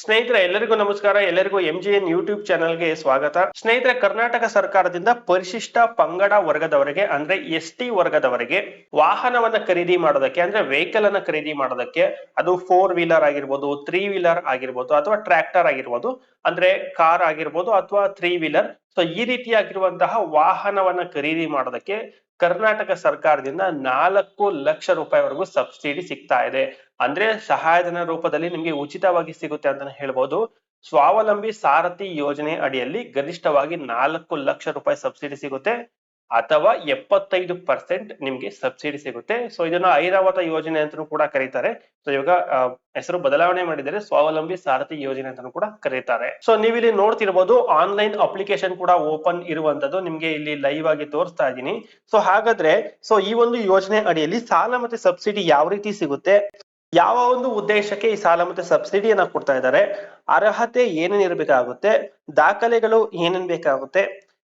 ಸ್ನೇಹಿತರೆ, ಎಲ್ಲರಿಗೂ ನಮಸ್ಕಾರ. ಎಲ್ಲರಿಗೂ ಎಂ ಜಿ ಎನ್ ಯೂಟ್ಯೂಬ್ ಚಾನಲ್ಗೆ ಸ್ವಾಗತ. ಸ್ನೇಹಿತರೆ, ಕರ್ನಾಟಕ ಸರ್ಕಾರದಿಂದ ಪರಿಶಿಷ್ಟ ಪಂಗಡ ವರ್ಗದವರಿಗೆ, ಅಂದ್ರೆ ಎಸ್ ಟಿ ವರ್ಗದವರಿಗೆ ವಾಹನವನ್ನ ಖರೀದಿ ಮಾಡೋದಕ್ಕೆ, ಅಂದ್ರೆ ವೆಹಿಕಲ್ ಅನ್ನ ಖರೀದಿ ಮಾಡೋದಕ್ಕೆ, ಅದು ಫೋರ್ ವೀಲರ್ ಆಗಿರ್ಬೋದು ತ್ರೀ ವೀಲರ್ ಆಗಿರ್ಬೋದು, ಅಥವಾ ಟ್ರ್ಯಾಕ್ಟರ್ ಆಗಿರ್ಬೋದು, ಅಂದ್ರೆ ಕಾರ್ ಆಗಿರ್ಬೋದು, ಅಥವಾ ತ್ರೀ ವೀಲರ್ ಸೊ ಈ ರೀತಿಯಾಗಿರುವಂತಹ ವಾಹನವನ್ನ ಖರೀದಿ ಮಾಡೋದಕ್ಕೆ ಕರ್ನಾಟಕ ಸರ್ಕಾರದಿಂದ ನಾಲ್ಕು ಲಕ್ಷ ರೂಪಾಯಿವರೆಗೂ ಸಬ್ಸಿಡಿ ಸಿಗ್ತಾ ಇದೆ. ಅಂದ್ರೆ ಸಹಾಯಧನ ರೂಪದಲ್ಲಿ ನಿಮ್ಗೆ ಉಚಿತವಾಗಿ ಸಿಗುತ್ತೆ ಅಂತಾನೆ ಹೇಳ್ಬೋದು. ಸ್ವಾವಲಂಬಿ ಸಾರಥಿ ಯೋಜನೆ ಅಡಿಯಲ್ಲಿ ಗರಿಷ್ಠವಾಗಿ ನಾಲ್ಕು ಲಕ್ಷ ರೂಪಾಯಿ ಸಬ್ಸಿಡಿ ಸಿಗುತ್ತೆ. ಅಥವಾ ಎಪ್ಪತ್ತೈದು ಪರ್ಸೆಂಟ್ ನಿಮ್ಗೆ ಸಬ್ಸಿಡಿ ಸಿಗುತ್ತೆ. ಸೊ ಇದನ್ನ ಐರಾವತ ಯೋಜನೆ ಅಂತಾನೂ ಕೂಡ ಕರೀತಾರೆ. ಸೊ ಇವಾಗ ಹೆಸರು ಬದಲಾವಣೆ ಮಾಡಿದರೆ ಸ್ವಾವಲಂಬಿ ಸಾರಥಿ ಯೋಜನೆ ಅಂತಾನೂ ಕೂಡ ಕರೀತಾರೆ. ಸೊ ನೀವಿಲ್ಲಿ ನೋಡ್ತಿರ್ಬೋದು ಆನ್ಲೈನ್ ಅಪ್ಲಿಕೇಶನ್ ಕೂಡ ಓಪನ್ ಇರುವಂತದ್ದು ನಿಮ್ಗೆ ಇಲ್ಲಿ ಲೈವ್ ಆಗಿ ತೋರಿಸ್ತಾ ಇದ್ದೀನಿ. ಸೊ ಹಾಗಾದ್ರೆ ಸೊ ಈ ಒಂದು ಯೋಜನೆ ಅಡಿಯಲ್ಲಿ ಸಾಲ ಮತ್ತೆ ಸಬ್ಸಿಡಿ ಯಾವ ರೀತಿ ಸಿಗುತ್ತೆ? ಯಾವ ಒಂದು ಉದ್ದೇಶಕ್ಕೆ ಈ ಸಾಲ ಮತ್ತೆ ಸಬ್ಸಿಡಿಯನ್ನ ಕೊಡ್ತಾ ಇದ್ದಾರೆ? ಅರ್ಹತೆ ಏನೇನ್ ಇರಬೇಕಾಗುತ್ತೆ ದಾಖಲೆಗಳು ಏನೇನ್ ಬೇಕಾಗುತ್ತೆ?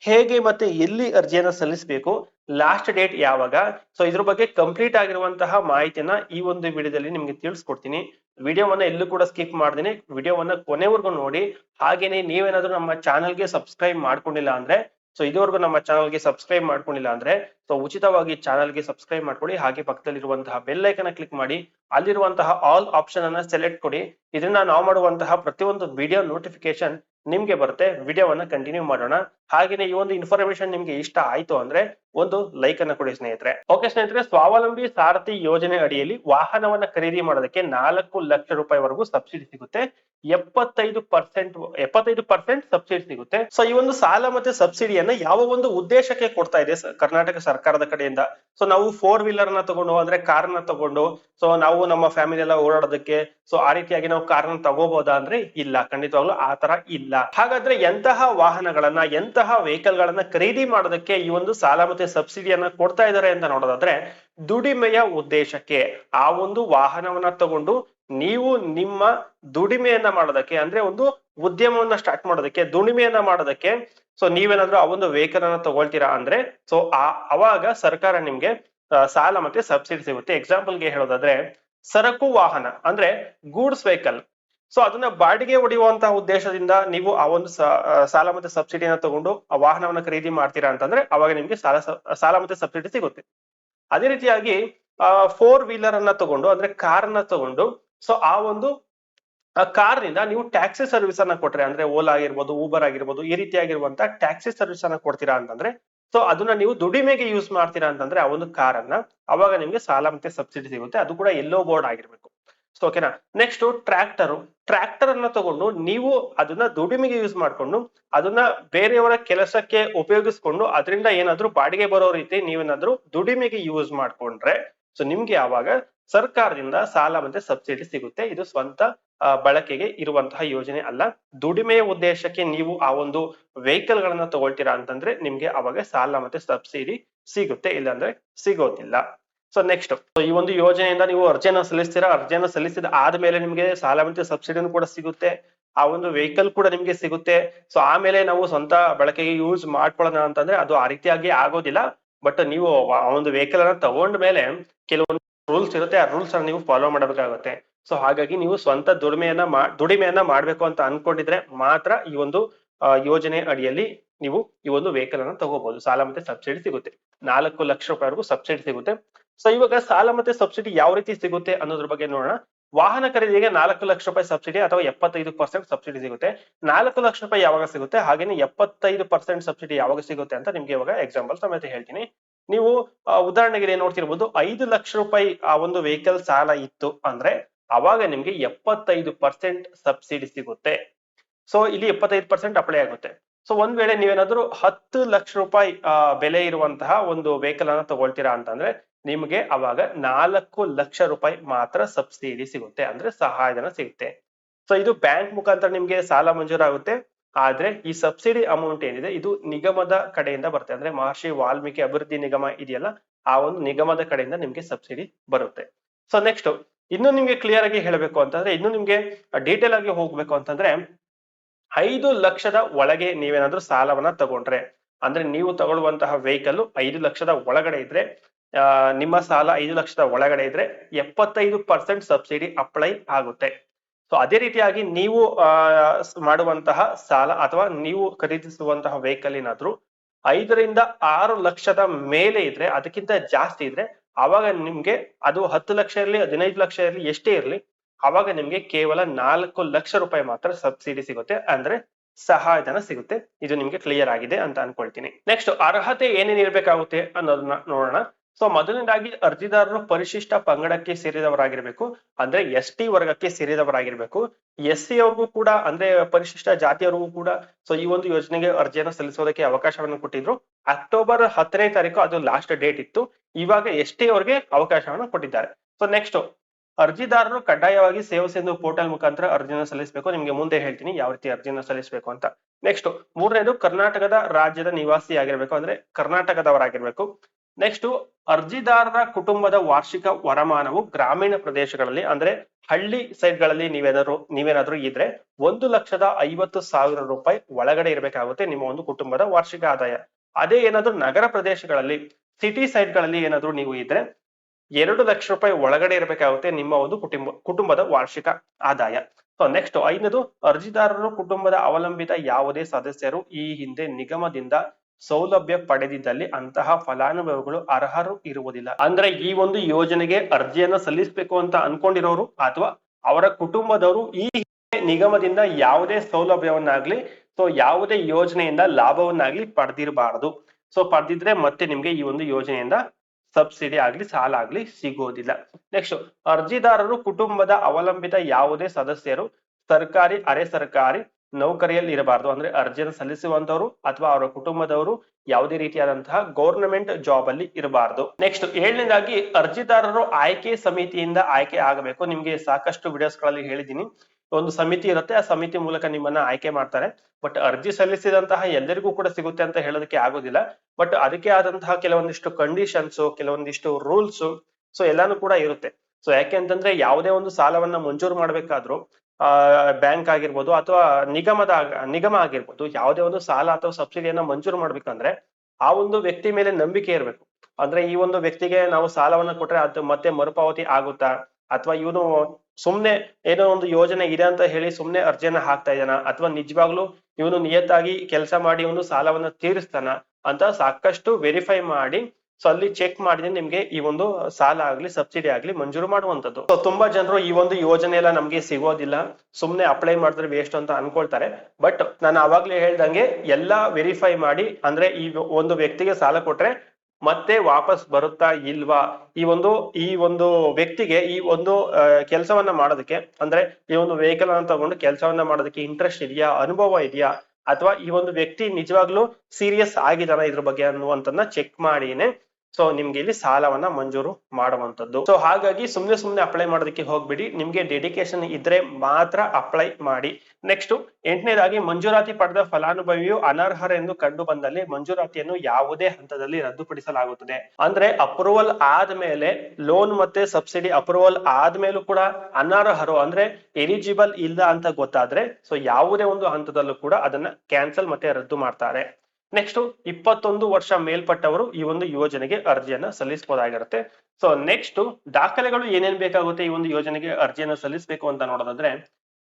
ಹೇಗೆ ಮತ್ತೆ ಎಲ್ಲಿ ಅರ್ಜಿಯನ್ನ ಸಲ್ಲಿಸಬೇಕು ಲಾಸ್ಟ್ ಡೇಟ್ ಯಾವಾಗ? ಸೊ ಇದ್ರ ಬಗ್ಗೆ ಕಂಪ್ಲೀಟ್ ಆಗಿರುವಂತಹ ಮಾಹಿತಿಯನ್ನ ಈ ಒಂದು ವಿಡಿಯೋದಲ್ಲಿ ನಿಮ್ಗೆ ತಿಳಿಸ್ಕೊಡ್ತೀನಿ. ವಿಡಿಯೋವನ್ನ ಎಲ್ಲೂ ಕೂಡ ಸ್ಕಿಪ್ ಮಾಡ್ತೀನಿ ವಿಡಿಯೋವನ್ನ ಕೊನೆವರೆಗೂ ನೋಡಿ. ಹಾಗೇನೆ ನೀವೇನಾದ್ರೂ ನಮ್ಮ ಚಾನಲ್ಗೆ ಸಬ್ಸ್ಕ್ರೈಬ್ ಮಾಡ್ಕೊಂಡಿಲ್ಲ ಅಂದ್ರೆ ಸೊ ಇದುವರೆಗೂ ನಮ್ಮ ಚಾನಲ್ಗೆ ಸಬ್ಸ್ಕ್ರೈಬ್ ಮಾಡ್ಕೊಂಡಿಲ್ಲ ಅಂದ್ರೆ ಸೊ ಉಚಿತವಾಗಿ ಚಾನಲ್ಗೆ ಸಬ್ಸ್ಕ್ರೈಬ್ ಮಾಡ್ಕೊಳ್ಳಿ. ಹಾಗೆ ಪಕ್ಕದಲ್ಲಿರುವಂತಹ ಬೆಲ್ ಐಕನ್ ಕ್ಲಿಕ್ ಮಾಡಿ. ಅಲ್ಲಿರುವಂತಹ ಆಲ್ ಆಪ್ಷನ್ ಅನ್ನ ಸೆಲೆಕ್ಟ್ ಕೊಡಿ. ಇದನ್ನ ನಾವು ಮಾಡುವಂತಹ ಪ್ರತಿಯೊಂದು ವಿಡಿಯೋ ನೋಟಿಫಿಕೇಶನ್ ನಿಮ್ಗೆ ಬರುತ್ತೆ. ವಿಡಿಯೋವನ್ನ ಕಂಟಿನ್ಯೂ ಮಾಡೋಣ. ಹಾಗೇನೆ ಈ ಒಂದು ಇನ್ಫಾರ್ಮೇಶನ್ ನಿಮ್ಗೆ ಇಷ್ಟ ಆಯ್ತು ಅಂದ್ರೆ ಒಂದು ಲೈಕ್ ಅನ್ನ ಕೊಡಿ ಸ್ನೇಹಿತರೆ. ಓಕೆ ಸ್ನೇಹಿತರೆ, ಸ್ವಾವಲಂಬಿ ಸಾರಥಿ ಯೋಜನೆ ಅಡಿಯಲ್ಲಿ ವಾಹನವನ್ನ ಖರೀದಿ ಮಾಡೋದಕ್ಕೆ ನಾಲ್ಕು ಲಕ್ಷ ರೂಪಾಯಿವರೆಗೂ ಸಬ್ಸಿಡಿ ಸಿಗುತ್ತೆ. ಎಪ್ಪತ್ತೈದು ಪರ್ಸೆಂಟ್ ಎಪ್ಪತ್ತೈದು ಪರ್ಸೆಂಟ್ ಸಬ್ಸಿಡಿ ಸಿಗುತ್ತೆ. ಸೊ ಈ ಒಂದು ಸಾಲ ಮತ್ತೆ ಸಬ್ಸಿಡಿಯನ್ನ ಯಾವ ಒಂದು ಉದ್ದೇಶಕ್ಕೆ ಕೊಡ್ತಾ ಇದೆ ಕರ್ನಾಟಕ ಸರ್ಕಾರದ ಕಡೆಯಿಂದ? ಸೊ ನಾವು ಫೋರ್ ವೀಲರ್ನ ತಗೊಂಡು ಅಂದ್ರೆ ಕಾರ್ನ ತಗೊಂಡು ಸೊ ನಾವು ನಮ್ಮ ಫ್ಯಾಮಿಲಿ ಎಲ್ಲ ಓಡಾಡೋದಕ್ಕೆ ಸೊ ಆ ರೀತಿಯಾಗಿ ನಾವು ಕಾರ್ನ ತಗೋಬಹುದಾ ಅಂದ್ರೆ ಇಲ್ಲ. ಖಂಡಿತವಾಗ್ಲೂ ಆ ತರ ಇಲ್ಲ. ಹಾಗಾದ್ರೆ ಎಂತಹ ವಾಹನಗಳನ್ನ ಎಂತಹ ವೆಹಿಕಲ್ ಗಳನ್ನ ಖರೀದಿ ಮಾಡೋದಕ್ಕೆ ಈ ಒಂದು ಸಾಲ ಮತ್ತೆ ಸಬ್ಸಿಡಿಯನ್ನ ಕೊಡ್ತಾ ಇದ್ದಾರೆ ಅಂತ ನೋಡೋದಾದ್ರೆ ದುಡಿಮೆಯ ಉದ್ದೇಶಕ್ಕೆ ಆ ಒಂದು ವಾಹನವನ್ನ ತಗೊಂಡು ನೀವು ನಿಮ್ಮ ದುಡಿಮೆಯನ್ನ ಮಾಡೋದಕ್ಕೆ ಅಂದ್ರೆ ಒಂದು ಉದ್ಯಮವನ್ನ ಸ್ಟಾರ್ಟ್ ಮಾಡೋದಕ್ಕೆ, ದುಡಿಮೆಯನ್ನ ಮಾಡೋದಕ್ಕೆ ಸೊ ನೀವೇನಾದ್ರೂ ಆ ಒಂದು ವೆಹಿಕಲ್ ಅನ್ನ ತಗೊಳ್ತೀರಾ ಅಂದ್ರೆ ಸೊ ಆ, ಅವಾಗ ಸರ್ಕಾರ ನಿಮ್ಗೆ ಸಾಲ ಮತ್ತೆ ಸಬ್ಸಿಡಿ ಸಿಗುತ್ತೆ. ಎಕ್ಸಾಂಪಲ್ಗೆ ಹೇಳೋದಾದ್ರೆ ಸರಕು ವಾಹನ ಅಂದ್ರೆ ಗೂಡ್ಸ್ ವೆಹಿಕಲ್ ಸೊ ಅದನ್ನ ಬಾಡಿಗೆ ಹೊಡೆಯುವಂತಹ ಉದ್ದೇಶದಿಂದ ನೀವು ಆ ಒಂದು ಆ, ಸಾಲ ಮತ್ತೆ ಸಬ್ಸಿಡಿಯನ್ನು ತಗೊಂಡು ಆ ವಾಹನವನ್ನ ಖರೀದಿ ಮಾಡ್ತೀರಾ ಅಂತಂದ್ರೆ ಅವಾಗ ನಿಮ್ಗೆ ಸಾಲ ಸಾಲ ಮತ್ತೆ ಸಬ್ಸಿಡಿ ಸಿಗುತ್ತೆ. ಅದೇ ರೀತಿಯಾಗಿ ಫೋರ್ ವೀಲರ್ ಅನ್ನ ತಗೊಂಡು ಅಂದ್ರೆ ಕಾರ್ ಅನ್ನ ತಗೊಂಡು ಸೊ ಆ ಒಂದು ಆ ಕಾರ್ನಿಂದ ನೀವು ಟ್ಯಾಕ್ಸಿ ಸರ್ವಿಸ್ ಅನ್ನ ಕೊಟ್ರೆ ಅಂದ್ರೆ ಓಲಾ ಆಗಿರ್ಬೋದು ಊಬರ್ ಆಗಿರ್ಬೋದು ಈ ರೀತಿಯಾಗಿರುವಂತ ಟ್ಯಾಕ್ಸಿ ಸರ್ವಿಸ್ ಅನ್ನ ಕೊಡ್ತೀರಾ ಅಂತಂದ್ರೆ ಸೊ ಅದನ್ನ ನೀವು ದುಡಿಮೆಗೆ ಯೂಸ್ ಮಾಡ್ತೀರಾ ಅಂತಂದ್ರೆ ಆ ಒಂದು ಕಾರ್ ಅನ್ನ ಅವಾಗ ನಿಮ್ಗೆ ಸಾಲ ಮತ್ತೆ ಸಬ್ಸಿಡಿ ಸಿಗುತ್ತೆ. ಅದು ಕೂಡ ಎಲ್ಲೋ ಬೋರ್ಡ್ ಆಗಿರ್ಬೇಕು. ಓಕೆನಾ ನೆಕ್ಸ್ಟ್ ಟ್ರ್ಯಾಕ್ಟರ್ ಟ್ರ್ಯಾಕ್ಟರ್ ಅನ್ನ ತಗೊಂಡು ನೀವು ಅದನ್ನ ದುಡಿಮೆಗೆ ಯೂಸ್ ಮಾಡ್ಕೊಂಡು, ಅದನ್ನ ಬೇರೆಯವರ ಕೆಲಸಕ್ಕೆ ಉಪಯೋಗಿಸ್ಕೊಂಡು, ಅದರಿಂದ ಏನಾದ್ರೂ ಬಾಡಿಗೆ ಬರೋ ರೀತಿ ನೀವೇನಾದ್ರೂ ದುಡಿಮೆಗೆ ಯೂಸ್ ಮಾಡ್ಕೊಂಡ್ರೆ ಸೊ ನಿಮ್ಗೆ ಯಾವಾಗ ಸರ್ಕಾರದಿಂದ ಸಾಲ ಮತ್ತೆ ಸಬ್ಸಿಡಿ ಸಿಗುತ್ತೆ. ಇದು ಸ್ವಂತ ಬಳಕೆಗೆ ಇರುವಂತಹ ಯೋಜನೆ ಅಲ್ಲ. ದುಡಿಮೆಯ ಉದ್ದೇಶಕ್ಕೆ ನೀವು ಆ ಒಂದು ವೆಹಿಕಲ್ ಗಳನ್ನ ತಗೊಳ್ತೀರಾ ಅಂತಂದ್ರೆ ನಿಮ್ಗೆ ಅವಾಗ ಸಾಲ ಮತ್ತೆ ಸಬ್ಸಿಡಿ ಸಿಗುತ್ತೆ. ಇಲ್ಲಾಂದ್ರೆ ಸಿಗೋದಿಲ್ಲ. ಸೊ ನೆಕ್ಸ್ಟ್ ಈ ಒಂದು ಯೋಜನೆಯಿಂದ ನೀವು ಅರ್ಜಿಯನ್ನು ಸಲ್ಲಿಸ್ತೀರಾ? ಅರ್ಜಿಯನ್ನ ಸಲ್ಲಿಸಿದ ಆದ್ಮೇಲೆ ನಿಮಗೆ ಸಾಲ ಮತ್ತೆ ಸಬ್ಸಿಡಿನೂ ಕೂಡ ಸಿಗುತ್ತೆ. ಆ ಒಂದು ವೆಹಿಕಲ್ ಕೂಡ ನಿಮ್ಗೆ ಸಿಗುತ್ತೆ. ಸೊ ಆಮೇಲೆ ನಾವು ಸ್ವಂತ ಬಳಕೆಗೆ ಯೂಸ್ ಮಾಡ್ಕೊಳ್ಳೋಣ ಅಂತಂದ್ರೆ ಅದು ಆ ರೀತಿಯಾಗಿ ಆಗೋದಿಲ್ಲ. ಬಟ್ ನೀವು ಆ ಒಂದು ವೆಹಿಕಲ್ ಅನ್ನ ತಗೊಂಡ ಮೇಲೆ ಕೆಲವೊಂದು ರೂಲ್ಸ್ ಇರುತ್ತೆ. ಆ ರೂಲ್ಸ್ ಅನ್ನ ನೀವು ಫಾಲೋ ಮಾಡಬೇಕಾಗುತ್ತೆ. ಸೊ ಹಾಗಾಗಿ ನೀವು ಸ್ವಂತ ದುಡಿಮೆಯನ್ನ ದುಡಿಮೆಯನ್ನ ಮಾಡ್ಬೇಕು ಅಂತ ಅನ್ಕೊಂಡಿದ್ರೆ ಮಾತ್ರ ಈ ಒಂದು ಯೋಜನೆ ಅಡಿಯಲ್ಲಿ ನೀವು ಈ ಒಂದು ವೆಹಿಕಲ್ ಅನ್ನ ತಗೋಬಹುದು ಸಾಲ ಮತ್ತೆ ಸಬ್ಸಿಡಿ ಸಿಗುತ್ತೆ. ನಾಲ್ಕು ಲಕ್ಷ ರೂಪಾಯಿವರೆಗೂ ಸಬ್ಸಿಡಿ ಸಿಗುತ್ತೆ. ಸೊ ಇವಾಗ ಸಾಲ ಮತ್ತೆ ಸಬ್ಸಿಡಿ ಯಾವ ರೀತಿ ಸಿಗುತ್ತೆ ಅನ್ನೋದ್ರ ಬಗ್ಗೆ ನೋಡೋಣ. ವಾಹನ ಖರೀದಿಗೆ ನಾಲ್ಕು ಲಕ್ಷ ರೂಪಾಯಿ ಸಬ್ಸಿಡಿ ಅಥವಾ ಎಪ್ಪತ್ತೈದು ಪರ್ಸೆಂಟ್ ಸಬ್ಸಿಡಿ ಸಿಗುತ್ತೆ. ನಾಲ್ಕು ಲಕ್ಷ ರೂಪಾಯಿ ಯಾವಾಗ ಸಿಗುತ್ತೆ? ಹಾಗೇನೆ ಎಪ್ಪತ್ತೈದು ಪರ್ಸೆಂಟ್ ಸಬ್ಸಿಡಿ ಯಾವಾಗ ಸಿಗುತ್ತೆ ಅಂತ ನಿಮ್ಗೆ ಇವಾಗ ಎಕ್ಸಾಂಪಲ್ ಸಮೇತ ಹೇಳ್ತೀನಿ. ನೀವು ಉದಾಹರಣೆಗೆ ಏನ್ ನೋಡ್ತಿರ್ಬೋದು, ಐದು ಲಕ್ಷ ರೂಪಾಯಿ, ಆ, ಒಂದು ವೆಹಿಕಲ್ ಸಾಲ ಇತ್ತು ಅಂದ್ರೆ ಅವಾಗ ನಿಮ್ಗೆ ಎಪ್ಪತ್ತೈದು ಪರ್ಸೆಂಟ್ ಸಬ್ಸಿಡಿ ಸಿಗುತ್ತೆ. ಸೊ ಇಲ್ಲಿ ಎಪ್ಪತ್ತೈದು ಪರ್ಸೆಂಟ್ ಅಪ್ಲೈ ಆಗುತ್ತೆ. ಸೊ ಒಂದ್ ವೇಳೆ ನೀವೇನಾದ್ರೂ ಹತ್ತು ಲಕ್ಷ ರೂಪಾಯಿ ಬೆಲೆ ಇರುವಂತಹ ಒಂದು ವೆಹಿಕಲ್ ಅನ್ನ ತಗೊಳ್ತೀರಾ ಅಂತಂದ್ರೆ ನಿಮ್ಗೆ ಅವಾಗ ನಾಲ್ಕು ಲಕ್ಷ ರೂಪಾಯಿ ಮಾತ್ರ ಸಬ್ಸಿಡಿ ಸಿಗುತ್ತೆ, ಅಂದ್ರೆ ಸಹಾಯಧನ ಸಿಗುತ್ತೆ. ಸೊ ಇದು ಬ್ಯಾಂಕ್ ಮುಖಾಂತರ ನಿಮ್ಗೆ ಸಾಲ ಮಂಜೂರಾಗುತ್ತೆ. ಆದ್ರೆ ಈ ಸಬ್ಸಿಡಿ ಅಮೌಂಟ್ ಏನಿದೆ, ಇದು ನಿಗಮದ ಕಡೆಯಿಂದ ಬರುತ್ತೆ. ಅಂದ್ರೆ ಮಹರ್ಷಿ ವಾಲ್ಮೀಕಿ ಅಭಿವೃದ್ಧಿ ನಿಗಮ ಇದೆಯಲ್ಲ, ಆ ಒಂದು ನಿಗಮದ ಕಡೆಯಿಂದ ನಿಮ್ಗೆ ಸಬ್ಸಿಡಿ ಬರುತ್ತೆ. ಸೊ ನೆಕ್ಸ್ಟ್ ಇನ್ನು ನಿಮ್ಗೆ ಕ್ಲಿಯರ್ ಆಗಿ ಹೇಳಬೇಕು ಅಂತಂದ್ರೆ, ಇನ್ನು ನಿಮ್ಗೆ ಡೀಟೇಲ್ ಆಗಿ ಹೋಗ್ಬೇಕು ಅಂತಂದ್ರೆ, ಐದು ಲಕ್ಷದ ಒಳಗೆ ನೀವೇನಾದ್ರೂ ಸಾಲವನ್ನ ತಗೊಂಡ್ರೆ, ಅಂದ್ರೆ ನೀವು ತಗೊಳ್ಳುವಂತಹ ವೆಹಿಕಲ್ ಐದು ಲಕ್ಷದ ಒಳಗಡೆ ಇದ್ರೆ ನಿಮ್ಮ ಸಾಲ ಐದು ಲಕ್ಷದ ಒಳಗಡೆ ಇದ್ರೆ ಎಪ್ಪತ್ತೈದು ಪರ್ಸೆಂಟ್ ಸಬ್ಸಿಡಿ ಅಪ್ಲೈ ಆಗುತ್ತೆ. ಸೊ ಅದೇ ರೀತಿಯಾಗಿ ನೀವು ಮಾಡುವಂತಹ ಸಾಲ ಅಥವಾ ನೀವು ಖರೀದಿಸುವಂತಹ ವೆಹಿಕಲ್ ಏನಾದ್ರು ಐದರಿಂದ ಆರು ಲಕ್ಷದ ಮೇಲೆ ಇದ್ರೆ, ಅದಕ್ಕಿಂತ ಜಾಸ್ತಿ ಇದ್ರೆ ಅವಾಗ ನಿಮ್ಗೆ ಅದು ಹತ್ತು ಲಕ್ಷ ಇರಲಿ, ಹದಿನೈದು ಲಕ್ಷ ಇರಲಿ, ಎಷ್ಟೇ ಇರಲಿ ಅವಾಗ ನಿಮ್ಗೆ ಕೇವಲ ನಾಲ್ಕು ಲಕ್ಷ ರೂಪಾಯಿ ಮಾತ್ರ ಸಬ್ಸಿಡಿ ಸಿಗುತ್ತೆ, ಅಂದ್ರೆ ಸಹಾಯಧನ ಸಿಗುತ್ತೆ. ಇದು ನಿಮ್ಗೆ ಕ್ಲಿಯರ್ ಆಗಿದೆ ಅಂತ ಅನ್ಕೊಳ್ತೀನಿ. ನೆಕ್ಸ್ಟ್ ಅರ್ಹತೆ ಏನೇನ್ ಇರ್ಬೇಕಾಗುತ್ತೆ ಅನ್ನೋದನ್ನ ನೋಡೋಣ. ಸೊ ಮೊದಲನೇದಾಗಿ ಅರ್ಜಿದಾರರು ಪರಿಶಿಷ್ಟ ಪಂಗಡಕ್ಕೆ ಸೇರಿದವರಾಗಿರ್ಬೇಕು, ಅಂದ್ರೆ ಎಸ್ ಟಿ ವರ್ಗಕ್ಕೆ ಸೇರಿದವರಾಗಿರ್ಬೇಕು. ಎಸ್ ಸಿ ಅವ್ರಿಗೂ ಕೂಡ, ಅಂದ್ರೆ ಪರಿಶಿಷ್ಟ ಜಾತಿಯವರಿಗೂ ಕೂಡ ಸೊ ಈ ಒಂದು ಯೋಜನೆಗೆ ಅರ್ಜಿಯನ್ನು ಸಲ್ಲಿಸೋದಕ್ಕೆ ಅವಕಾಶವನ್ನು ಕೊಟ್ಟಿದ್ರು. ಅಕ್ಟೋಬರ್ ಹತ್ತನೇ ತಾರೀಕು ಅದು ಲಾಸ್ಟ್ ಡೇಟ್ ಇತ್ತು. ಇವಾಗ ಎಸ್ ಟಿ ಅವ್ರಿಗೆ ಅವಕಾಶವನ್ನು ಕೊಟ್ಟಿದ್ದಾರೆ. ಸೊ ನೆಕ್ಸ್ಟ್ ಅರ್ಜಿದಾರರು ಕಡ್ಡಾಯವಾಗಿ ಸೇವಾ ಸಿಂಧು ಪೋರ್ಟಲ್ ಮುಖಾಂತರ ಅರ್ಜಿಯನ್ನು ಸಲ್ಲಿಸಬೇಕು. ನಿಮ್ಗೆ ಮುಂದೆ ಹೇಳ್ತೀನಿ ಯಾವ ರೀತಿ ಅರ್ಜಿಯನ್ನು ಸಲ್ಲಿಸಬೇಕು ಅಂತ. ನೆಕ್ಸ್ಟ್ ಮೂರನೇದು ಕರ್ನಾಟಕದ ರಾಜ್ಯದ ನಿವಾಸಿ ಆಗಿರ್ಬೇಕು ಅಂದ್ರೆ ಕರ್ನಾಟಕದವರಾಗಿರ್ಬೇಕು. ನೆಕ್ಸ್ಟ್ ಅರ್ಜಿದಾರರ ಕುಟುಂಬದ ವಾರ್ಷಿಕ ವರಮಾನವು ಗ್ರಾಮೀಣ ಪ್ರದೇಶಗಳಲ್ಲಿ, ಅಂದ್ರೆ ಹಳ್ಳಿ ಸೈಡ್ಗಳಲ್ಲಿ ನೀವೇನಾದ್ರು, ನೀವೇನಾದ್ರೂ ಇದ್ರೆ ಒಂದು ಲಕ್ಷದ ಐವತ್ತು ಸಾವಿರ ರೂಪಾಯಿ ಒಳಗಡೆ ಇರಬೇಕಾಗುತ್ತೆ ನಿಮ್ಮ ಒಂದು ಕುಟುಂಬದ ವಾರ್ಷಿಕ ಆದಾಯ. ಅದೇ ಏನಾದ್ರು ನಗರ ಪ್ರದೇಶಗಳಲ್ಲಿ ಸಿಟಿ ಸೈಡ್ಗಳಲ್ಲಿ ಏನಾದ್ರು ನೀವು ಇದ್ರೆ ಎರಡು ಲಕ್ಷ ರೂಪಾಯಿ ಒಳಗಡೆ ಇರಬೇಕಾಗುತ್ತೆ ನಿಮ್ಮ ಒಂದು ಕುಟುಂಬ, ಕುಟುಂಬದ ವಾರ್ಷಿಕ ಆದಾಯ. ಸೊ ನೆಕ್ಸ್ಟ್ ಐದನೇದು, ಅರ್ಜಿದಾರರು ಕುಟುಂಬದ ಅವಲಂಬಿತ ಯಾವುದೇ ಸದಸ್ಯರು ಈ ಹಿಂದೆ ನಿಗಮದಿಂದ ಸೌಲಭ್ಯ ಪಡೆದಿದ್ದಲ್ಲಿ ಅಂತಹ ಫಲಾನುಭವಿಗಳು ಅರ್ಹರು ಇರುವುದಿಲ್ಲ. ಅಂದ್ರೆ ಈ ಒಂದು ಯೋಜನೆಗೆ ಅರ್ಜಿಯನ್ನ ಸಲ್ಲಿಸಬೇಕು ಅಂತ ಅನ್ಕೊಂಡಿರೋರು ಅಥವಾ ಅವರ ಕುಟುಂಬದವರು ಈ ನಿಗಮದಿಂದ ಯಾವುದೇ ಸೌಲಭ್ಯವನ್ನಾಗ್ಲಿ, ಸೊ ಯಾವುದೇ ಯೋಜನೆಯಿಂದ ಲಾಭವನ್ನಾಗ್ಲಿ ಪಡೆದಿರಬಾರದು. ಸೊ ಪಡೆದಿದ್ರೆ ಮತ್ತೆ ನಿಮ್ಗೆ ಈ ಒಂದು ಯೋಜನೆಯಿಂದ ಸಬ್ಸಿಡಿ ಆಗ್ಲಿ, ಸಾಲ ಆಗ್ಲಿ ಸಿಗೋದಿಲ್ಲ. ನೆಕ್ಸ್ಟ್, ಅರ್ಜಿದಾರರು ಕುಟುಂಬದ ಅವಲಂಬಿತ ಯಾವುದೇ ಸದಸ್ಯರು, ಸರ್ಕಾರಿ, ಅರೆ ಸರ್ಕಾರಿ ನೌಕರಿಯಲ್ಲಿ ಇರಬಾರ್ದು. ಅಂದ್ರೆ ಅರ್ಜಿಯನ್ನು ಸಲ್ಲಿಸುವಂತವರು ಅಥವಾ ಅವರ ಕುಟುಂಬದವರು ಯಾವುದೇ ರೀತಿಯಾದಂತಹ ಗೌರ್ನಮೆಂಟ್ ಜಾಬ್ ಅಲ್ಲಿ ಇರಬಾರ್ದು. ನೆಕ್ಸ್ಟ್ ಏಳನೇದಾಗಿ ಅರ್ಜಿದಾರರು ಆಯ್ಕೆ ಸಮಿತಿಯಿಂದ ಆಯ್ಕೆ ಆಗಬೇಕು. ನಿಮ್ಗೆ ಸಾಕಷ್ಟು ವಿಡಿಯೋಸ್ಗಳಲ್ಲಿ ಹೇಳಿದ್ದೀನಿ. ಒಂದು ಸಮಿತಿ ಇರುತ್ತೆ. ಆ ಸಮಿತಿ ಮೂಲಕ ನಿಮ್ಮನ್ನ ಆಯ್ಕೆ ಮಾಡ್ತಾರೆ. ಬಟ್ ಅರ್ಜಿ ಸಲ್ಲಿಸಿದಂತಹ ಎಲ್ಲರಿಗೂ ಕೂಡ ಸಿಗುತ್ತೆ ಅಂತ ಹೇಳೋದಕ್ಕೆ ಆಗೋದಿಲ್ಲ. ಬಟ್ ಅದಕ್ಕೆ ಆದಂತಹ ಕೆಲವೊಂದಿಷ್ಟು ಕಂಡೀಷನ್ಸ್ ಕೆಲವೊಂದಿಷ್ಟು ರೂಲ್ಸ್ ಸೊ ಎಲ್ಲಾನು ಕೂಡ ಇರುತ್ತೆ. ಸೊ ಯಾಕೆ ಅಂತಂದ್ರೆ ಯಾವುದೇ ಒಂದು ಸಾಲವನ್ನ ಮಂಜೂರು ಮಾಡ್ಬೇಕಾದ್ರೂ ಬ್ಯಾಂಕ್ ಆಗಿರ್ಬೋದು ಅಥವಾ ನಿಗಮದ ನಿಗಮ ಆಗಿರ್ಬೋದು, ಯಾವುದೇ ಒಂದು ಸಾಲ ಅಥವಾ ಸಬ್ಸಿಡಿಯನ್ನ ಮಂಜೂರು ಮಾಡ್ಬೇಕಂದ್ರೆ ಆ ಒಂದು ವ್ಯಕ್ತಿ ಮೇಲೆ ನಂಬಿಕೆ ಇರಬೇಕು. ಅಂದ್ರೆ ಈ ಒಂದು ವ್ಯಕ್ತಿಗೆ ನಾವು ಸಾಲವನ್ನ ಕೊಟ್ರೆ ಅದು ಮತ್ತೆ ಮರುಪಾವತಿ ಆಗುತ್ತಾ? ಅಥವಾ ಇವನು ಸುಮ್ನೆ ಏನೋ ಒಂದು ಯೋಜನೆ ಇದೆ ಅಂತ ಹೇಳಿ ಸುಮ್ನೆ ಅರ್ಜಿಯನ್ನ ಹಾಕ್ತಾ ಇದ್ದಾನ? ಅಥವಾ ನಿಜವಾಗ್ಲೂ ಇವನು ನಿಯತ್ತಾಗಿ ಕೆಲಸ ಮಾಡಿ ಇವನು ಸಾಲವನ್ನ ತೀರಿಸ್ತಾನ ಅಂತ ಸಾಕಷ್ಟು ವೆರಿಫೈ ಮಾಡಿ ಸೊ ಅಲ್ಲಿ ಚೆಕ್ ಮಾಡಿದ್ರೆ ನಿಮ್ಗೆ ಈ ಒಂದು ಸಾಲ ಆಗ್ಲಿ, ಸಬ್ಸಿಡಿ ಆಗ್ಲಿ ಮಂಜೂರು ಮಾಡುವಂತದ್ದು ಸೊ ತುಂಬಾ ಜನರು ಈ ಒಂದು ಯೋಜನೆ ಎಲ್ಲ ನಮ್ಗೆ ಸಿಗೋದಿಲ್ಲ. ಸುಮ್ನೆ ಅಪ್ಲೈ ಮಾಡಿದ್ರೆ ವೇಸ್ಟ್ ಅಂತ ಅನ್ಕೊಳ್ತಾರೆ. ಬಟ್ ನಾನು ಅವಾಗ್ಲೇ ಹೇಳ್ದಂಗೆ ಎಲ್ಲಾ ವೆರಿಫೈ ಮಾಡಿ, ಅಂದ್ರೆ ಈ ಒಂದು ವ್ಯಕ್ತಿಗೆ ಸಾಲ ಕೊಟ್ರೆ ಮತ್ತೆ ವಾಪಸ್ ಬರುತ್ತಾ ಇಲ್ವಾ? ಈ ಒಂದು ಈ ಒಂದು ವ್ಯಕ್ತಿಗೆ ಈ ಒಂದು ಕೆಲಸವನ್ನ ಮಾಡೋದಕ್ಕೆ, ಅಂದ್ರೆ ಈ ಒಂದು ವೆಹಿಕಲ್ ಅನ್ನ ತಗೊಂಡು ಕೆಲಸವನ್ನ ಮಾಡೋದಕ್ಕೆ ಇಂಟ್ರೆಸ್ಟ್ ಇದೆಯಾ, ಅನುಭವ ಇದೆಯಾ? ಅಥವಾ ಈ ಒಂದು ವ್ಯಕ್ತಿ ನಿಜವಾಗ್ಲೂ ಸೀರಿಯಸ್ ಆಗಿದಾನ ಇದ್ರ ಬಗ್ಗೆ ಅನ್ನುವಂತನ್ನ ಚೆಕ್ ಮಾಡಿನೇ ಸೊ ನಿಮ್ಗೆ ಇಲ್ಲಿ ಸಾಲವನ್ನ ಮಂಜೂರು ಮಾಡುವಂತದ್ದು ಸೊ ಹಾಗಾಗಿ ಸುಮ್ನೆ ಸುಮ್ನೆ ಅಪ್ಲೈ ಮಾಡೋದಕ್ಕೆ ಹೋಗ್ಬಿಡಿ. ನಿಮ್ಗೆ ಡೆಡಿಕೇಶನ್ ಇದ್ರೆ ಮಾತ್ರ ಅಪ್ಲೈ ಮಾಡಿ. ನೆಕ್ಸ್ಟ್ ಎಂಟನೇದಾಗಿ ಮಂಜೂರಾತಿ ಪಡೆದ ಫಲಾನುಭವಿಯು ಅನರ್ಹರೆಂದು ಕಂಡು ಬಂದಲ್ಲಿ ಮಂಜೂರಾತಿಯನ್ನು ಯಾವುದೇ ಹಂತದಲ್ಲಿ ರದ್ದುಪಡಿಸಲಾಗುತ್ತದೆ. ಅಂದ್ರೆ ಅಪ್ರೂವಲ್ ಆದ್ಮೇಲೆ ಲೋನ್ ಮತ್ತೆ ಸಬ್ಸಿಡಿ ಅಪ್ರೂವಲ್ ಆದ್ಮೇಲೂ ಕೂಡ ಅನರ್ಹರು, ಅಂದ್ರೆ ಎಲಿಜಿಬಲ್ ಇಲ್ಲ ಅಂತ ಗೊತ್ತಾದ್ರೆ ಸೊ ಯಾವುದೇ ಒಂದು ಹಂತದಲ್ಲೂ ಕೂಡ ಅದನ್ನ ಕ್ಯಾನ್ಸಲ್ ಮತ್ತೆ ರದ್ದು ಮಾಡ್ತಾರೆ. ನೆಕ್ಸ್ಟ್ ಇಪ್ಪತ್ತೊಂದು ವರ್ಷ ಮೇಲ್ಪಟ್ಟವರು ಈ ಒಂದು ಯೋಜನೆಗೆ ಅರ್ಜಿಯನ್ನ ಸಲ್ಲಿಸಬಹುದಾಗಿರುತ್ತೆ. ಸೊ ನೆಕ್ಸ್ಟ್ ದಾಖಲೆಗಳು ಏನೇನ್ ಬೇಕಾಗುತ್ತೆ ಈ ಒಂದು ಯೋಜನೆಗೆ ಅರ್ಜಿಯನ್ನು ಸಲ್ಲಿಸಬೇಕು ಅಂತ ನೋಡೋದಾದ್ರೆ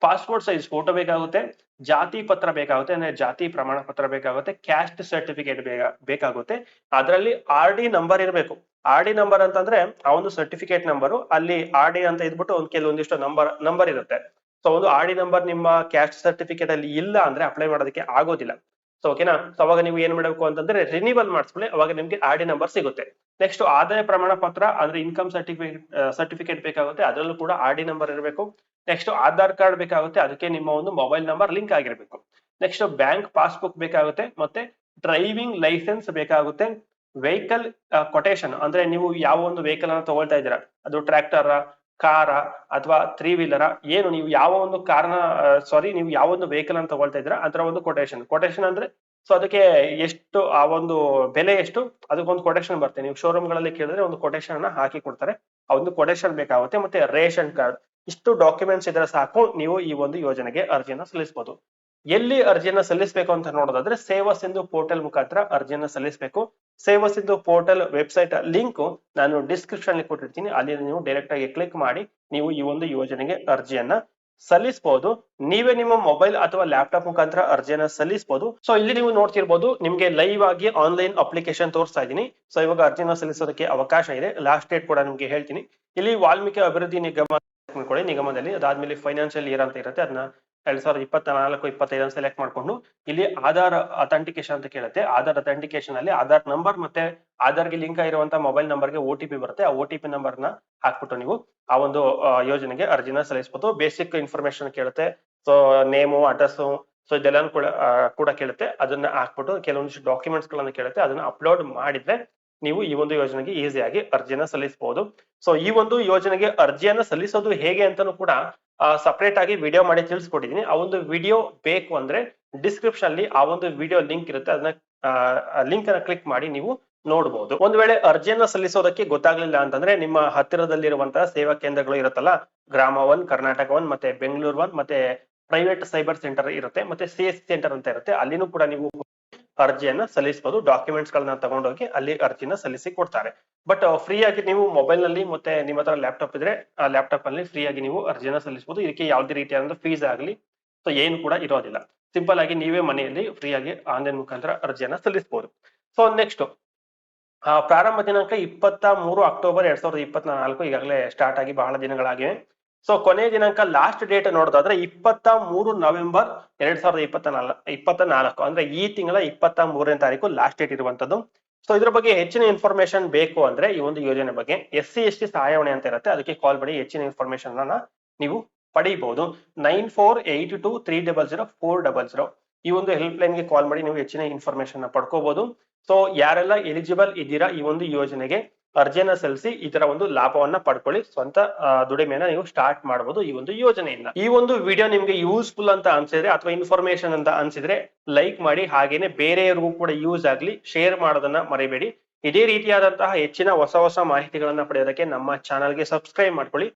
ಪಾಸ್ಪೋರ್ಟ್ ಸೈಜ್ ಫೋಟೋ ಬೇಕಾಗುತ್ತೆ, ಜಾತಿ ಪತ್ರ ಬೇಕಾಗುತ್ತೆ, ಅಂದ್ರೆ ಜಾತಿ ಪ್ರಮಾಣ ಪತ್ರ ಬೇಕಾಗುತ್ತೆ ಕ್ಯಾಸ್ಟ್ ಸರ್ಟಿಫಿಕೇಟ್ ಬೇಕಾಗುತ್ತೆ. ಅದರಲ್ಲಿ ಆರ್ ಡಿ ನಂಬರ್ ಇರಬೇಕು. ಆರ್ ಡಿ ನಂಬರ್ ಅಂತಂದ್ರೆ, ಆ ಒಂದು ಸರ್ಟಿಫಿಕೇಟ್ ನಂಬರ್ ಅಲ್ಲಿ ಆರ್ ಡಿ ಅಂತ ಇದ್ಬಿಟ್ಟು ಒಂದು ಕೆಲವೊಂದಿಷ್ಟು ನಂಬರ್ ನಂಬರ್ ಇರುತ್ತೆ. ಸೊ ಒಂದು ಆರ್ ಡಿ ನಂಬರ್ ನಿಮ್ಮ ಕ್ಯಾಸ್ಟ್ ಸರ್ಟಿಫಿಕೇಟ್ ಅಲ್ಲಿ ಇಲ್ಲ ಅಂದ್ರೆ ಅಪ್ಲೈ ಮಾಡೋದಕ್ಕೆ ಆಗೋದಿಲ್ಲ. ಸೊ ಓಕೆನಾ ಸೊ ಅವಾಗ ನೀವು ಏನ್ ಮಾಡಬೇಕು ಅಂತಂದ್ರೆ ರಿನಿವಲ್ ಮಾಡಿಸ್ಕೊಳ್ಳಿ. ಅವಾಗ ನಿಮ್ಗೆ ಡಿ ನಂಬರ್ ಸಿಗುತ್ತೆ. ನೆಕ್ಸ್ಟ್ ಆದಾಯ ಪ್ರಮಾಣ ಪತ್ರ ಅಂದ್ರೆ ಇನ್ಕಮ್ ಸರ್ಟಿಫಿಕೇಟ್ ಸರ್ಟಿಫಿಕೇಟ್ ಬೇಕಾಗುತ್ತೆ. ಅದರಲ್ಲೂ ಕೂಡ ಆರ್ ಡಿ ನಂಬರ್ ಇರಬೇಕು. ನೆಕ್ಸ್ಟ್ ಆಧಾರ್ ಕಾರ್ಡ್ ಬೇಕಾಗುತ್ತೆ. ಅದಕ್ಕೆ ನಿಮ್ಮ ಒಂದು ಮೊಬೈಲ್ ನಂಬರ್ ಲಿಂಕ್ ಆಗಿರಬೇಕು. ನೆಕ್ಸ್ಟ್ ಬ್ಯಾಂಕ್ ಪಾಸ್ಬುಕ್ ಬೇಕಾಗುತ್ತೆ. ಮತ್ತೆ ಡ್ರೈವಿಂಗ್ ಲೈಸೆನ್ಸ್ ಬೇಕಾಗುತ್ತೆ. ವೆಹಿಕಲ್ ಕೊಟೇಶನ್ ಅಂದ್ರೆ ನೀವು ಯಾವ ಒಂದು ವೆಹಿಕಲ್ ಅನ್ನ ತಗೊಳ್ತಾ ಇದ್ದೀರಾ? ಅದು ಟ್ರ್ಯಾಕ್ಟರ್ ಕಾರ ಅಥವಾ ತ್ರೀ ವೀಲರ ಏನು ನೀವು ಯಾವ ಒಂದು ಕಾರ್ನ ಸಾರಿ ನೀವು ಯಾವ ಒಂದು ವೆಹಿಕಲ್ ಅನ್ನು ತಗೊಳ್ತಾ ಇದ್ರ ಅದರ ಒಂದು ಕೊಟೇಶನ್ ಕೊಟೇಶನ್ ಅಂದ್ರೆ ಸೊ ಅದಕ್ಕೆ ಎಷ್ಟು, ಆ ಒಂದು ಬೆಲೆ ಎಷ್ಟು ಅದಕ್ಕೊಂದು ಕೊಟೇಶನ್ ಬರುತ್ತೆ ನೀವು ಶೋರೂಮ್ಗಳಲ್ಲಿ ಕೇಳಿದ್ರೆ ಒಂದು ಕೊಟೇಶನ್ ಅನ್ನ ಹಾಕಿ ಕೊಡ್ತಾರೆ. ಆ ಒಂದು ಕೊಟೇಶನ್ ಬೇಕಾಗುತ್ತೆ, ಮತ್ತೆ ರೇಷನ್ ಕಾರ್ಡ್. ಇಷ್ಟು ಡಾಕ್ಯುಮೆಂಟ್ಸ್ ಇದ್ರೆ ಸಾಕು, ನೀವು ಈ ಒಂದು ಯೋಜನೆಗೆ ಅರ್ಜಿಯನ್ನ ಸಲ್ಲಿಸಬಹುದು ಎಲ್ಲಿ ಅರ್ಜಿಯನ್ನ ಸಲ್ಲಿಸಬೇಕು ಅಂತ ನೋಡೋದಾದ್ರೆ ಸೇವಾ ಸಿಂಧು ಪೋರ್ಟಲ್ ಮುಖಾಂತರ ಅರ್ಜಿಯನ್ನ ಸಲ್ಲಿಸಬೇಕು. Seva Sindhu portal website link ನಾನು ಡಿಸ್ಕ್ರಿಪ್ಷನ್ ಅಲ್ಲಿ ಕೊಟ್ಟಿರ್ತೀನಿ. ಅಲ್ಲಿ ನೀವು ಡೈರೆಕ್ಟ್ ಆಗಿ ಕ್ಲಿಕ್ ಮಾಡಿ ನೀವು ಈ ಒಂದು ಯೋಜನೆಗೆ ಅರ್ಜಿಯನ್ನ ಸಲ್ಲಿಸಬಹುದು ನೀವೇ ನಿಮ್ಮ ಮೊಬೈಲ್ ಅಥವಾ ಲ್ಯಾಪ್ಟಾಪ್ ಮುಖಾಂತರ ಅರ್ಜಿಯನ್ನ ಸಲ್ಲಿಸಬಹುದು ಸೊ ಇಲ್ಲಿ ನೀವು ನೋಡ್ತಿರ್ಬೋದು ನಿಮ್ಗೆ ಲೈವ್ ಆಗಿ ಆನ್ಲೈನ್ ಅಪ್ಲಿಕೇಶನ್ ತೋರಿಸ್ತಾ ಇದ್ದೀನಿ. ಸೊ ಇವಾಗ ಅರ್ಜಿನ ಸಲ್ಲಿಸೋದಕ್ಕೆ ಅವಕಾಶ ಇದೆ. ಲಾಸ್ಟ್ ಡೇಟ್ ಕೂಡ ನಿಮ್ಗೆ ಹೇಳ್ತೀನಿ. ಇಲ್ಲಿ ವಾಲ್ಮೀಕಿ ಅಭಿವೃದ್ಧಿ ನಿಗಮ ನಿಗಮದಲ್ಲಿ ಅದಾದ್ಮೇಲೆ ಫೈನಾನ್ಷಿಯಲ್ ಇಯರ್ ಅಂತ ಇರುತ್ತೆ. ಅದನ್ನ ಎರಡ್ ಸಾವಿರದ ಇಪ್ಪತ್ತ ನಾಲ್ಕು ಇಪ್ಪತ್ತೈದನ್ನು ಸೆಲೆಕ್ಟ್ ಮಾಡ್ಕೊಂಡು ಇಲ್ಲಿ ಆಧಾರ್ ಅಥೆಂಟಿಕೇಶನ್ ಅಂತ ಕೇಳುತ್ತೆ. ಆಧಾರ್ ಅಥೆಂಟಿಕೇಶನ್ ಅಲ್ಲಿ ಆಧಾರ್ ನಂಬರ್ ಮತ್ತೆ ಆಧಾರ್ಗೆ ಲಿಂಕ್ ಆಗಿರುವಂತಹ ಮೊಬೈಲ್ ನಂಬರ್ಗೆ ಓ ಟಿ ಪಿ ಬರುತ್ತೆ. ಆ ಓ ಟಿ ಪಿ ನಂಬರ್ನ ಹಾಕ್ಬಿಟ್ಟು ನೀವು ಆ ಒಂದು ಯೋಜನೆಗೆ ಅರ್ಜಿನ ಸಲ್ಲಿಸಬಹುದು ಬೇಸಿಕ್ ಇನ್ಫಾರ್ಮೇಶನ್ ಕೇಳುತ್ತೆ. ಸೊ ನೇಮು ಅಡ್ರೆಸ್ ಸೊ ಇದೆಲ್ಲ ಕೂಡ ಕೂಡ ಕೇಳುತ್ತೆ. ಅದನ್ನ ಹಾಕ್ಬಿಟ್ಟು ಕೆಲವೊಂದಿಷ್ಟು ಡಾಕ್ಯುಮೆಂಟ್ಸ್ ಗಳನ್ನ ಕೇಳುತ್ತೆ. ಅದನ್ನ ಅಪ್ಲೋಡ್ ಮಾಡಿದ್ರೆ ನೀವು ಈ ಒಂದು ಯೋಜನೆಗೆ ಈಸಿಯಾಗಿ ಅರ್ಜಿನ ಸಲ್ಲಿಸಬಹುದು ಸೊ ಈ ಒಂದು ಯೋಜನೆಗೆ ಅರ್ಜಿಯನ್ನ ಸಲ್ಲಿಸೋದು ಹೇಗೆ ಅಂತಾನು ಕೂಡ ಸಪರೇಟ್ ಆಗಿ ವಿಡಿಯೋ ಮಾಡಿ ತಿಳಿಸ್ಕೊಟ್ಟಿದ್ದೀನಿ ಆ ಒಂದು ವಿಡಿಯೋ ಬೇಕು ಅಂದ್ರೆ ಡಿಸ್ಕ್ರಿಪ್ಷನ್ ಅಲ್ಲಿ ಆ ಒಂದು ವಿಡಿಯೋ ಲಿಂಕ್ ಇರುತ್ತೆ. ಅದನ್ನ ಲಿಂಕ್ ಅನ್ನ ಕ್ಲಿಕ್ ಮಾಡಿ ನೀವು ನೋಡಬಹುದು ಒಂದ್ ವೇಳೆ ಅರ್ಜಿಯನ್ನ ಸಲ್ಲಿಸೋದಕ್ಕೆ ಗೊತ್ತಾಗ್ಲಿಲ್ಲ ಅಂತಂದ್ರೆ ನಿಮ್ಮ ಹತ್ತಿರದಲ್ಲಿರುವಂತಹ ಸೇವಾ ಕೇಂದ್ರಗಳು ಇರುತ್ತಲ್ಲ, ಗ್ರಾಮ ಒನ್ ಕರ್ನಾಟಕ ಒನ್ ಮತ್ತೆ ಬೆಂಗಳೂರು ಒನ್ ಮತ್ತೆ ಪ್ರೈವೇಟ್ ಸೈಬರ್ ಸೆಂಟರ್ ಇರುತ್ತೆ, ಮತ್ತೆ ಸಿ ಎಸ್ ಸೆಂಟರ್ ಅಂತ ಇರುತ್ತೆ. ಅಲ್ಲಿನೂ ಕೂಡ ನೀವು ಅರ್ಜಿಯನ್ನ ಸಲ್ಲಿಸಬಹುದು ಡಾಕ್ಯುಮೆಂಟ್ಸ್ ಗಳನ್ನ ತಗೊಂಡೋಗಿ ಅಲ್ಲಿ ಅರ್ಜಿನ ಸಲ್ಲಿಸಿ ಕೊಡ್ತಾರೆ. ಬಟ್ ಫ್ರೀ ಆಗಿ ನೀವು ಮೊಬೈಲ್ನಲ್ಲಿ ಮತ್ತೆ ನಿಮ್ಮ ಹತ್ರ ಲ್ಯಾಪ್ಟಾಪ್ ಇದ್ರೆ, ಆ ಲ್ಯಾಪ್ಟಾಪ್ ಅಲ್ಲಿ ಫ್ರೀ ಆಗಿ ನೀವು ಅರ್ಜಿನ ಸಲ್ಲಿಸಬಹುದು ಇದಕ್ಕೆ ಯಾವುದೇ ರೀತಿಯಾದ ಫೀಸ್ ಆಗಲಿ ಸೊ ಏನು ಕೂಡ ಇರೋದಿಲ್ಲ. ಸಿಂಪಲ್ ಆಗಿ ನೀವೇ ಮನೆಯಲ್ಲಿ ಫ್ರೀ ಆಗಿ ಆನ್ಲೈನ್ ಮುಖಾಂತರ ಅರ್ಜಿಯನ್ನ ಸಲ್ಲಿಸಬಹುದು ಸೊ ನೆಕ್ಸ್ಟ್ ಪ್ರಾರಂಭ ದಿನಾಂಕ ಇಪ್ಪತ್ತ ಮೂರು ಅಕ್ಟೋಬರ್ ಎರಡ್ ಸಾವಿರದ ಇಪ್ಪತ್ನಾಲ್ಕು ಈಗಾಗಲೇ ಸ್ಟಾರ್ಟ್ ಆಗಿ ಬಹಳ ದಿನಗಳಾಗಿವೆ. ಸೊ ಕೊನೆ ದಿನಾಂಕ ಲಾಸ್ಟ್ ಡೇಟ್ ನೋಡೋದಾದ್ರೆ ಇಪ್ಪತ್ತ ಮೂರು ನವೆಂಬರ್ ಎರಡ್ ಸಾವಿರದ ಇಪ್ಪತ್ತ ನಾಲ್, ಇಪ್ಪತ್ತ ನಾಲ್ಕು. ಅಂದ್ರೆ ಈ ತಿಂಗಳ ಇಪ್ಪತ್ತ ಮೂರನೇ ತಾರೀಕು ಲಾಸ್ಟ್ ಡೇಟ್ ಇರುವಂತದ್ದು ಸೊ ಇದ್ರ ಬಗ್ಗೆ ಹೆಚ್ಚಿನ ಇನ್ಫಾರ್ಮೇಶನ್ ಬೇಕು ಅಂದ್ರೆ ಈ ಒಂದು ಯೋಜನೆ ಬಗ್ಗೆ. ಎಸ್ ಸಿ, ಎಸ್ ಟಿ ಸಹಾಯವಾಣಿ ಅಂತ ಇರುತ್ತೆ. ಅದಕ್ಕೆ ಕಾಲ್ ಮಾಡಿ ಹೆಚ್ಚಿನ ಇನ್ಫಾರ್ಮೇಶನ್ ಅನ್ನ ನೀವು ಪಡೆಯಬಹುದು nine four eight two three double zero four double zero. ಈ ಒಂದು ಹೆಲ್ಪ್ ಲೈನ್ಗೆ ಕಾಲ್ ಮಾಡಿ ನೀವು ಹೆಚ್ಚಿನ ಇನ್ಫಾರ್ಮೇಶನ್ ಪಡ್ಕೋಬಹುದು ಸೊ ಯಾರೆಲ್ಲ ಎಲಿಜಿಬಲ್ ಇದ್ದೀರಾ ಈ ಒಂದು ಯೋಜನೆಗೆ ಅರ್ಜಿಯನ್ನ ಸಲ್ಲಿಸಿ ಈ ತರ ಒಂದು ಲಾಭವನ್ನ ಪಡ್ಕೊಳ್ಳಿ. ಸ್ವಂತ ದುಡಿಮೆಯನ್ನ ನೀವು ಸ್ಟಾರ್ಟ್ ಮಾಡಬಹುದು ಈ ಒಂದು ಯೋಜನೆಯಿಂದ. ಈ ಒಂದು ವಿಡಿಯೋ ನಿಮ್ಗೆ ಯೂಸ್ಫುಲ್ ಅಂತ ಅನ್ಸಿದ್ರೆ ಅಥವಾ ಇನ್ಫಾರ್ಮೇಶನ್ ಅಂತ ಅನ್ಸಿದ್ರೆ ಲೈಕ್ ಮಾಡಿ, ಹಾಗೇನೆ ಬೇರೆಯವರಿಗೂ ಕೂಡ ಯೂಸ್ ಆಗ್ಲಿ ಶೇರ್ ಮಾಡೋದನ್ನ ಮರಿಬೇಡಿ. ಇದೇ ರೀತಿಯಾದಂತಹ ಹೆಚ್ಚಿನ ಹೊಸ ಹೊಸ ಮಾಹಿತಿಗಳನ್ನ ಪಡೆಯೋದಕ್ಕೆ ನಮ್ಮ ಚಾನಲ್ಗೆ ಸಬ್ಸ್ಕ್ರೈಬ್ ಮಾಡ್ಕೊಳ್ಳಿ.